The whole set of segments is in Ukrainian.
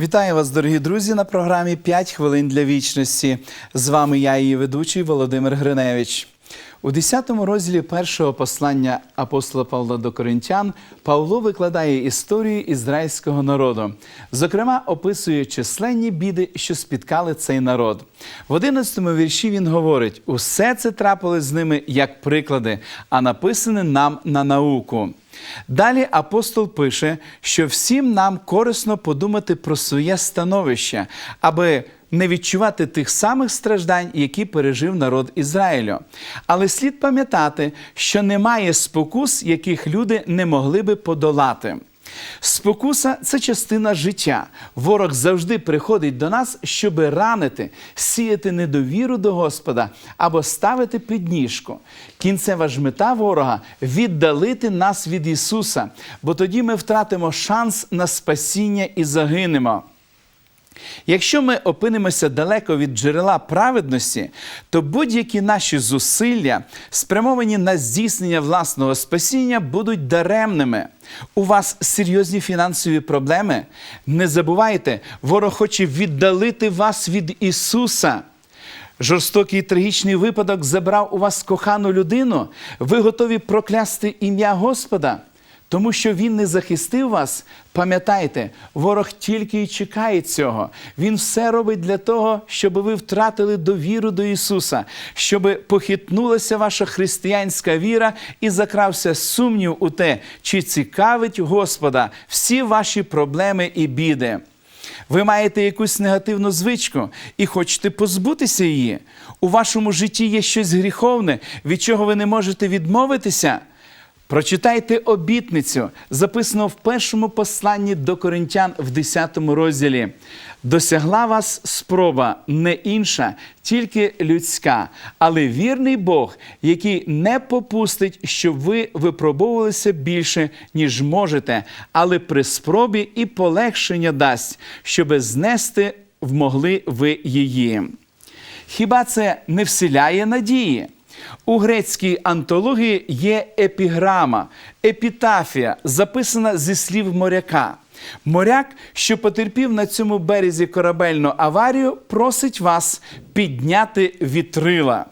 Вітаю вас, дорогі друзі, на програмі «5 хвилин для вічності. З вами я, її ведучий Володимир Гриневич. У 10 розділі першого послання апостола Павла до Коринтян Павло викладає історію ізраїльського народу, зокрема, описує численні біди, що спіткали цей народ. В 11 вірші він говорить: усе це трапилось з ними як приклади, а написане нам на науку. Далі апостол пише, що всім нам корисно подумати про своє становище, аби не відчувати тих самих страждань, які пережив народ Ізраїлю. Але слід пам'ятати, що немає спокус, яких люди не могли би подолати. Спокуса це частина життя. Ворог завжди приходить до нас, щоб ранити, сіяти недовіру до Господа або ставити підніжку. Кінцева ж мета ворога віддалити нас від Ісуса, бо тоді ми втратимо шанс на спасіння і загинемо. Якщо ми опинимося далеко від джерела праведності, то будь-які наші зусилля, спрямовані на здійснення власного спасіння, будуть даремними. У вас серйозні фінансові проблеми? Не забувайте, ворог хоче віддалити вас від Ісуса. Жорстокий і трагічний випадок забрав у вас кохану людину. Ви готові проклясти ім'я Господа. Тому що він не захистив вас, пам'ятайте, ворог тільки і чекає цього. Він все робить для того, щоб ви втратили довіру до Ісуса, щоб похитнулася ваша християнська віра і закрався сумнів у те, чи цікавить Господа всі ваші проблеми і біди. Ви маєте якусь негативну звичку і хочете позбутися її. У вашому житті є щось гріховне, від чого ви не можете відмовитися. Прочитайте обітницю, записану в першому посланні до коринтян в 10 розділі. Досягла вас спроба не інша, тільки людська, але вірний Бог, який не попустить, щоб ви випробовувалися більше, ніж можете, але при спробі і полегшення дасть, щоби знести вмогли ви її. Хіба це не вселяє надії? У грецькій антології є епіграма, епітафія, записана зі слів моряка. Моряк, що потерпів на цьому березі корабельну аварію, просить вас підняти вітрила.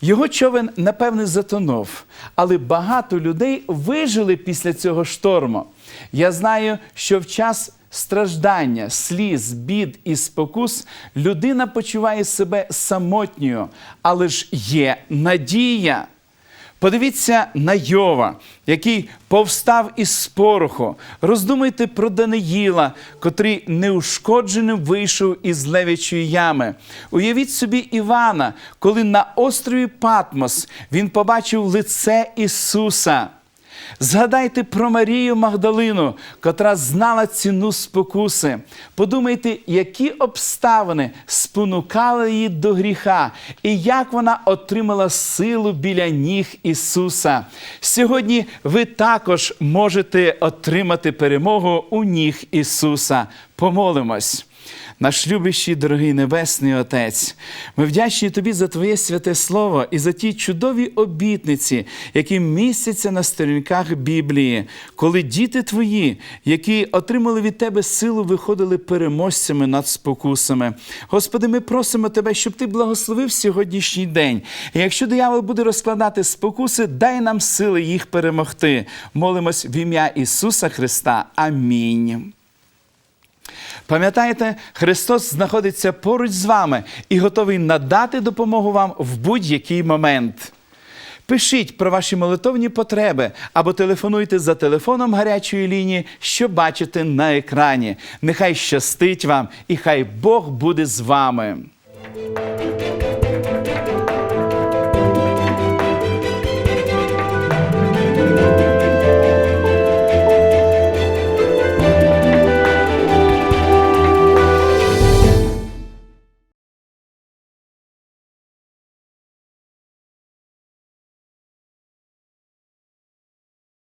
Його човен, напевне, затонув, але багато людей вижили після цього шторму. Я знаю, що в час страждання, сліз, бід і спокус людина почуває себе самотньою, але ж є надія. Подивіться на Йова, який повстав із пороху. Роздумайте про Даниїла, котрий неушкодженим вийшов із левячої ями. Уявіть собі Івана, коли на острові Патмос він побачив лице Ісуса. Згадайте про Марію Магдалину, котра знала ціну спокуси. Подумайте, які обставини спонукали її до гріха, і як вона отримала силу біля ніг Ісуса. Сьогодні ви також можете отримати перемогу у ніг Ісуса. Помолимось. Наш любящий, дорогий Небесний Отець, ми вдячні Тобі за Твоє святе Слово і за ті чудові обітниці, які містяться на сторінках Біблії, коли діти Твої, які отримали від Тебе силу, виходили переможцями над спокусами. Господи, ми просимо Тебе, щоб Ти благословив сьогоднішній день. І якщо диявол буде розкладати спокуси, дай нам сили їх перемогти. Молимось в ім'я Ісуса Христа. Амінь. Пам'ятаєте, Христос знаходиться поруч з вами і готовий надати допомогу вам в будь-який момент. Пишіть про ваші молитовні потреби або телефонуйте за телефоном гарячої лінії, що бачите на екрані. Нехай щастить вам і хай Бог буде з вами.